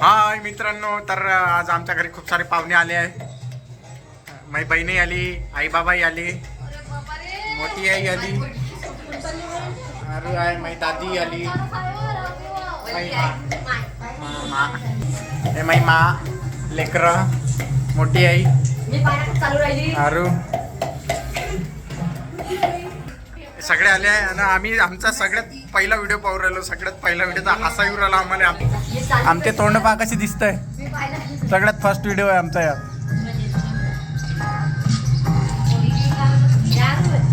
हाय मित्रांनो तर आज आमच्या घरी खूप सारे पाहुणे आले आहे माझी बहिणी आली आई बाबाही आली मोठी आई आली अरे आहे माझी दादी आली माझी मा लेकरं मोठी आई मी सगळे आले आहे आणि आम्ही आमचा सगळ्यात पहिला व्हिडिओ पाहू राहिलो सगळ्यात पहिला व्हिडिओचा हसा येऊ राहिला आम्हाला. आमचे तोंड पहा कशी दिसतंय. मी पाहिलं सगळ्यात फर्स्ट व्हिडिओ आहे आमचा या आहे.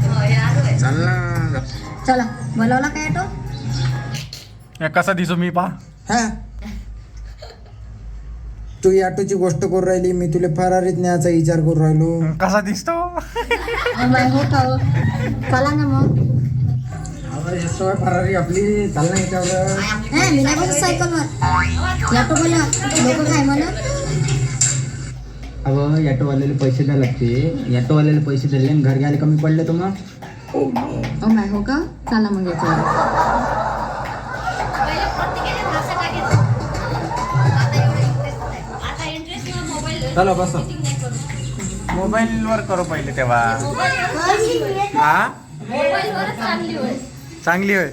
हो, आहे. चल. ना चला बोलवला काय तो? या कसा दिसू मी पा? हा. तू या ऑटोची गोष्ट करू राहिली मी तुला फरारीत न्यायचा विचार करू राहिलो. कसा दिसतो? हो हो? चला ना मग. फरारी आपली चाल ना याच्यावर. हा मी नाही बसत सायकलवर याटो बोला लोक काय म्हणा अगं ऑटोवाल्याला पैसे द्यावे लागते. ऑटोवाल्याला पैसे दिले आणि घर घ्यायला कमी पडले तर मग? ओ माय हो का? चला मग याच्यावर. चला बस. मोबाईल वर करू पहिले तेव्हा. हा? चांगली होय.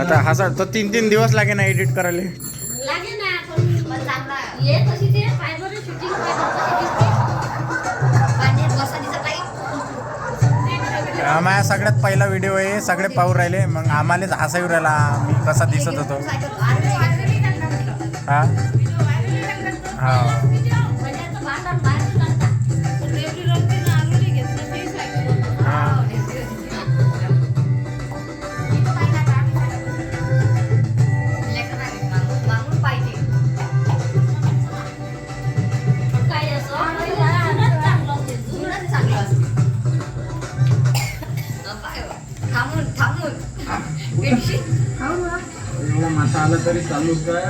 आता हसा तो तीन तीन दिवस लागे ना एडिट करायला. माझ्या सगळ्यात पहिला व्हिडिओ आहे सगळे पाहू राहिले. मग आम्हालाच हसा येऊ राहिला मी कसा दिसत होतो. हा? हा. आला तरी चालू काय?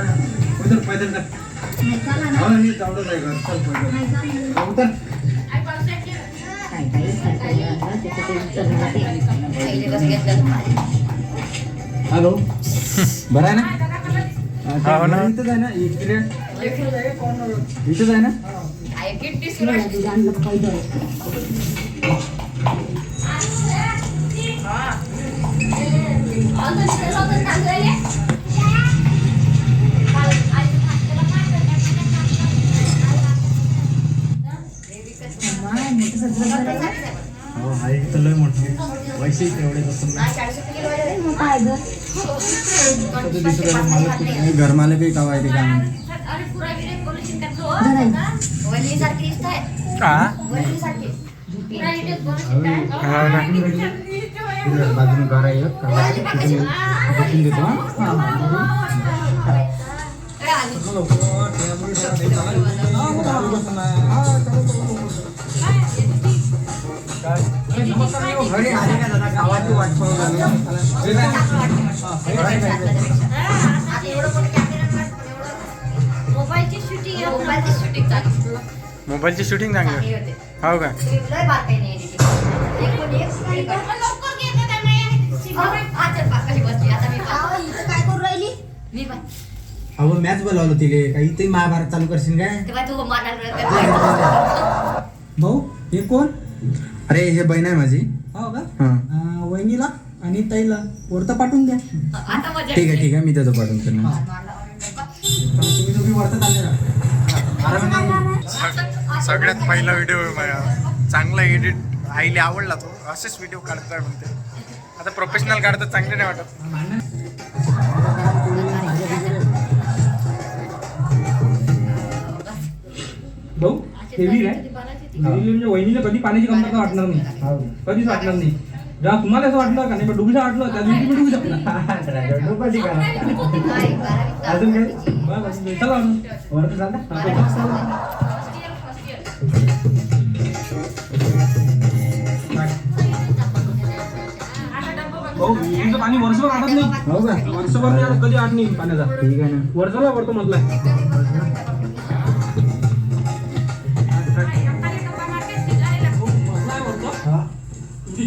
उतर पैदल कर हो मी चावडत आहे घर चल पैदल. हा, उतर. हॅलो. बरं आहे ना? हा, हो ना. इथंच आहे ना इकडे. इथंच आहे ना? हो. आहे इथं लय मोठं. पैसे तेवढे असं नाही घर मालक काही कावा आहे ते. काम हा. हा ना. बाजूने घर आहे बसून देतो? घरी आले का दादा गावाची वाट पाहू मोबाईलची शूटिंग मोबाईलची शूटिंग चालू मोबाईलची शूटिंग चांगली. हो का? हा, अहो मॅच बोलावलं तिले. काही ते महाभारत चालू करशील काय? भाऊ हे कोण? अरे हे बहीण आहे माझी. हो का? हा. अं, वहिनीला आणि ताईला वरतं पाठवून द्या. आता मजा ठीक आहे ठीक आहे मी त्याचं पाठवून करणार तुम्ही दोघी वरतं चालले राहा. सग- सगळ्यात पहिला व्हिडिओ आहे माझा. चांगला एडिट आईला आवडला तो. असेच व्हिडिओ काढतोय म्हणते. आता प्रोफेशनल काढतात चांगले नाही वाटत. भाऊ हेवी काय हेवी म्हणजे वहिनीला कधी पाण्याची कमतरता वाटणार नाही. कधीच वाटणार नाही. जेव्हा तुम्हाला असं वाटलं का नाही पण डुबीला वाटलं त्या दिवशी मी डुबी अजून काय? बरं, बरं. चला वरतं भाऊ विहिरीचं पाणी वर्षभर आटत नाही. हो का? वर्षभर नाही आटत, कधी आठ नाही पाण्याचा. ठीक आहे ना. वर्षाला वरतो म्हटलंय.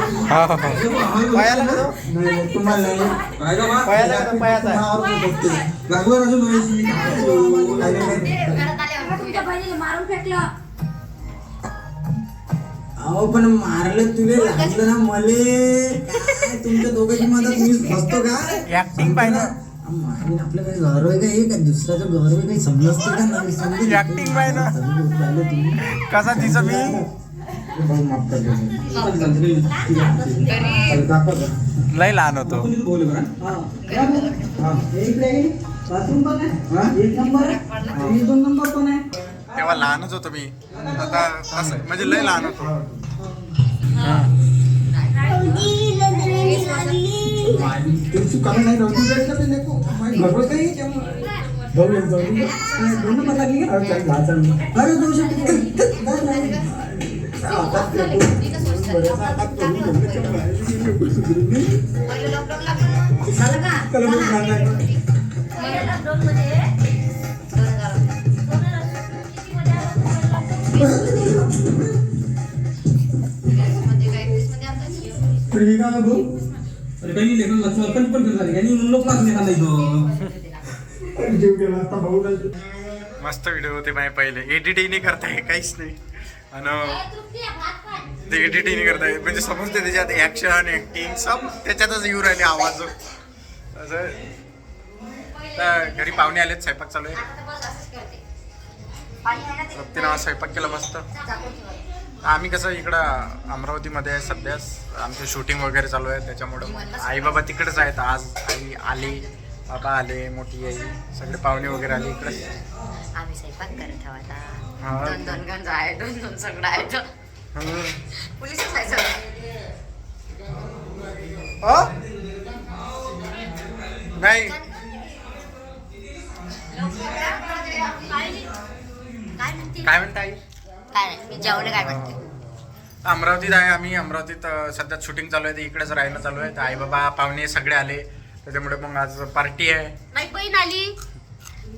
हा हा पायाला तुम्हाला? पायाला? पायाचा? अजून मारून फेकलं अहो पण मारलं तुले लागलं ना मले. काय तुमच्या दोघांची मदत मी फसतो का? ऍक्टिंग पाहिजे. मारीन आपलं काही घर आहे का? हे का दुसऱ्याचं घर आहे? काही समजते का नाही? पाहिजे. कसा दिसा मी? लय लहान होतो. बोलू तेव्हा लहानच होतो मी. आता म्हणजे लय लहान होतो. अरे, अरे, दोन अरे काही लेखन लक्ष्मण पण पण नाही. मस्त व्हिडिओ होते माझे पहिले. एडिटिंग नाही करताय काहीच नाही. आणि ते एडिटिंग करताय. म्हणजे समजते त्याच्यात ऍक्शन ऍक्टिंग सब त्याच्यातच येऊ राहिले आवाज. असं. तर घरी पाहुणे आलेत स्वयंपाक चालू आहे. तृप्तीनं स्वयंपाक केला मस्त. आम्ही कसं इकडं अमरावतीमध्ये आहे सध्या. आमचं शूटिंग वगैरे चालू आहे. त्याच्यामुळं आई बाबा तिकडेच आहेत. आज आई आली बाबा आले मोठी आई सगळे पाहुणे वगैरे आले इकडे. आम्ही स्वयंपाक करत आहोत आता. दोन दोन गंज आहे दोन दोन सगळं आहे तर पोलीस आहे सगळं. नाही. काय म्हणते काय म्हणता आई? काय नाही मी जेवले काय म्हणते? अमरावतीत आहे आम्ही. अमरावतीत सध्या शूटिंग चालू आहे. इकडेच राहणं चालू आहे. आई बाबा पाहुणे सगळे आले. त्याच्यामुळे मग आज पार्टी आहे. आली.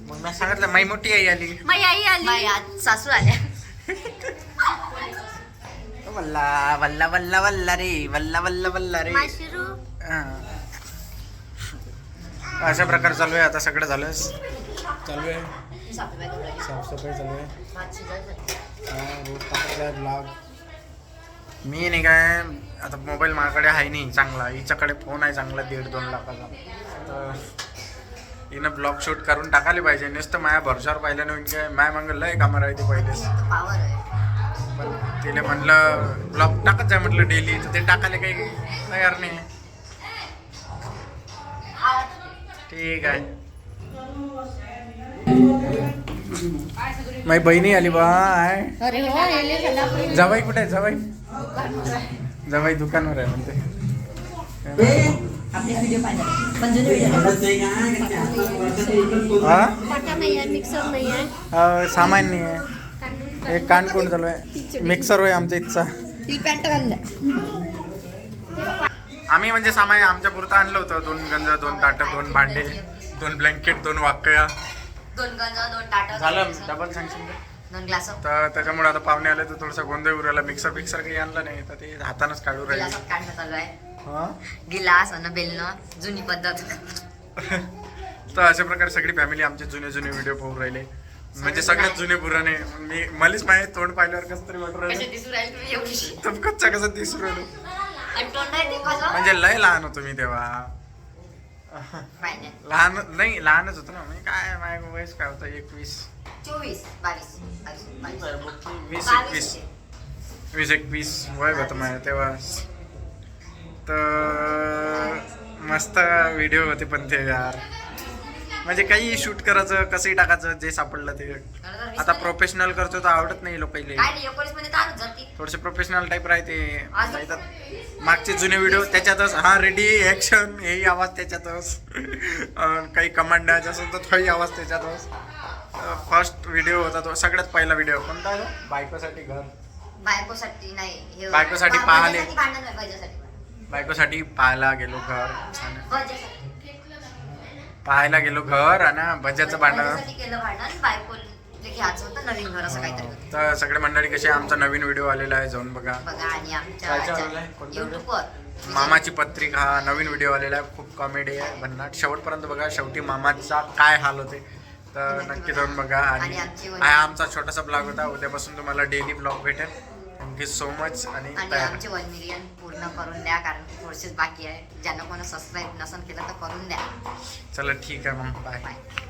मग मी सांगितलं माई मोठी आई आली. माझी आई आली. आज सासू आल्या. वल्ला वल्ला वल्ला वल्ला रे वल्ला वल्ला वल्ला रे. माशिरू. हा. अशा प्रकारे चालू आहे आता सगळं झालं. चालू आहे. साफसफाई चालू आहे. भात शिजायचं. हा, रोज टाकायचा आहे ब्लॉग मी नाही काय आता मोबाईल माझ्याकडे आहे नाही चांगला. हिच्याकडे फोन आहे चांगला दीड दोन लाखाचा. तर हिनं ब्लॉग शूट करून टाकायला पाहिजे. नुसतं माझ्या भरशावर पाहिलं नाही काय माय मग लय कामं राहते पहिलेच. तर पावर आहे. पण तिला म्हणलं ब्लॉग टाकत जाय म्हटलं डेली तर ते टाकायला काही तयार नाही. ठीक आहे. माझी बहिणी आली बा आहे अरे हो जवाई कुठे आहे? जवाई? जवाई दुकानवर आहे म्हणते. आपले व्हिडिओ पाहिजे. पण जुने व्हिडिओ पाटा नाही आहे मिक्सर नाही. आहे. अं, सामान नाही आहे. एक कान कोण चालू आहे. मिक्सर होय आमच्या इथचा. ती पॅन्ट घालल्या आम्ही म्हणजे सामान आमच्या पुरतं आणलं होतं. दोन गंज दोन ताटं दोन भांडे दोन ब्लँकेट दोन वाकया. दोन गंज दोन टाटा झालं डबल सांगशील का? दोन ग्लास तर त्याच्यामुळे आता पाहुणे आले तर थोडंसं गोंधळ उरायला. मिक्सर बिक्सर काही आणलं नाही. तर ते हातानंच काढू राहिले. हा? गिलास आणि बेलणं जुनी पद्धत. तर अशा प्रकारे सगळी फॅमिली आमचे जुने जुने व्हिडिओ पाहून राहिले. म्हणजे सगळ्यात जुने पुराणे. मी मलाच माहिती तोंड पाहिल्यावर कसं तरी वाटू कसे राहिलं दिसू राहील तुम्ही तुमकंच कसं दिसू राहिलो. आणि तोंड आहे ते कसं म्हणजे लय लहान होतो मी तेव्हा. पाहिजे. लहान नाही लहानच होतो ना. मी काय माझ्या वयस काय होतं? एकवीस. चोवीस बावीस बावीस बावीस. वीस एकवीस. वीस एकवीस वय होतं माझ्या तेव्हा. तर मस्त व्हिडिओ होते पण ते यार. म्हणजे काही शूट करायचं कसंही टाकायचं जे सापडलं ते. आता प्रोफेशनल करतो तर आवडत नाही जाते. थोडेसे प्रोफेशनल टाईप राहते. मागचे जुने व्हिडिओ त्याच्यातच हा रेडी ऍक्शन हेही आवाज त्याच्यातच. काही कमांड असेल तर तोही आवाज त्याच्यातच. फर्स्ट व्हिडिओ होता तो सगळ्यात पहिला व्हिडिओ कोणता? बायकोसाठी घर. बायकोसाठी नाही बायकोसाठी पाहले. बायकोसाठी पाहायला गेलो घर. पाहायला गेलो घर आणि भज्याचं भांडण. भज्यासाठी केलं भांडण. बायको घ्यायचं होतं नवीन घर असं काहीतरी होतं. तर सगळे मंडळी कसे आमचा नवीन व्हिडिओ आलेला आहे जाऊन बघा. मामाची पत्रिका हा नवीन व्हिडिओ आलेला आहे खूप कॉमेडी आहे भन्नाट. शेवटपर्यंत बघा शेवटी मामाचा काय हाल होते. तर नक्की जाऊन बघा. आणि हा आमचा छोटासा ब्लॉग होता. उद्यापासून तुम्हाला डेली ब्लॉग भेटेल. थँक्यू सो मच आणि पूर्ण करून द्या कारण की थोडेसेच बाकी आहे. ज्यांना कोणा सबस्क्राईब नसेल केलं तर करून द्या. चला ठीक आहे मग. Bye bye